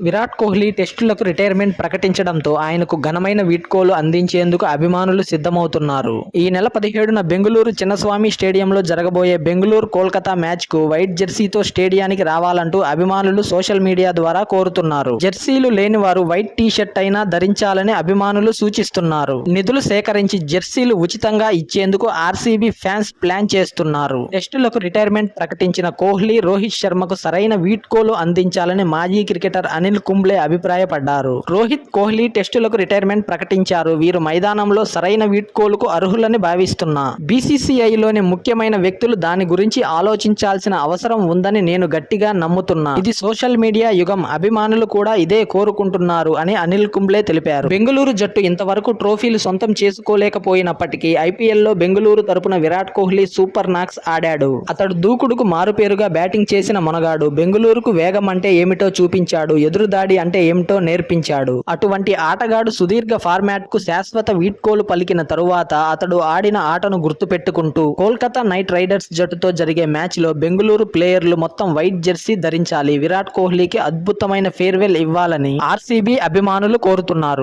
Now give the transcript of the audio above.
Virat Kohli టెస్టులకు retirement ప్రకటించడంతో ఆయనకు ఘనమైన వీడ్కోలు అందించేందుకు అభిమానులు సిద్ధమవుతున్నారు. ఈ నెల పదిహేడున బెంగళూరు చిన్నస్వామి స్టేడియంలో జరగబోయే బెంగళూరు కోల్కతా మ్యాచ్కు వైట్ జెర్సీతో స్టేడియానికి రావాలంటూ అభిమానులు సోషల్ మీడియా ద్వారా కోరుతున్నారు. జెర్సీలు లేని వారు వైట్ టీ షర్ట్ అయినా ధరించాలని అభిమానులు సూచిస్తున్నారు. నిధులు సేకరించి జెర్సీలు ఉచితంగా ఇచ్చేందుకు ఆర్సీబీ ఫ్యాన్స్ ప్లాన్ చేస్తున్నారు. టెస్టులకు రిటైర్మెంట్ ప్రకటించిన కోహ్లీ రోహిత్ శర్మకు సరైన వీడ్కోలు అందించాలని మాజీ క్రికెటర్ అనిల్ కుంబ్లే అభిప్రాయపడ్డారు. రోహిత్ కోహ్లీ టెస్టులకు రిటైర్మెంట్ ప్రకటించారు. వీరు మైదానంలో సరైన వీడ్కోలుకు అర్హులని భావిస్తున్నా. బీసీసీఐలోని ముఖ్యమైన వ్యక్తులు దాని గురించి ఆలోచించాల్సిన అవసరం ఉందని నేను గట్టిగా నమ్ముతున్నా. ఇది సోషల్ మీడియా యుగం. అభిమానులు కూడా ఇదే కోరుకుంటున్నారు అని అనిల్ కుంబ్లే తెలిపారు. బెంగళూరు జట్టు ఇంతవరకు ట్రోఫీలు సొంతం చేసుకోలేకపోయినప్పటికీ ఐపీఎల్లో బెంగళూరు తరపున విరాట్ కోహ్లీ సూపర్ నాక్స్ ఆడాడు. అతడు దూకుడుకు మారుపేరుగా బ్యాటింగ్ చేసిన మొనగాడు. బెంగళూరుకు వేగం అంటే ఏమిటో చూపించాడు. ఎదురుదాడి అంటే ఏమిటో నేర్పించాడు. అటువంటి ఆటగాడు సుదీర్ఘ ఫార్మాట్కు శాశ్వత వీడ్కోలు పలికిన తరువాత అతడు ఆడిన ఆటను గుర్తుపెట్టుకుంటూ కోల్కతా నైట్ రైడర్స్ జట్టుతో జరిగే మ్యాచ్లో బెంగళూరు ప్లేయర్లు మొత్తం వైట్ జెర్సీ ధరించాలి. విరాట్ కోహ్లీకి అద్భుతమైన ఫేర్వెల్ ఇవ్వాలని ఆర్సీబీ అభిమానులు కోరుతున్నారు.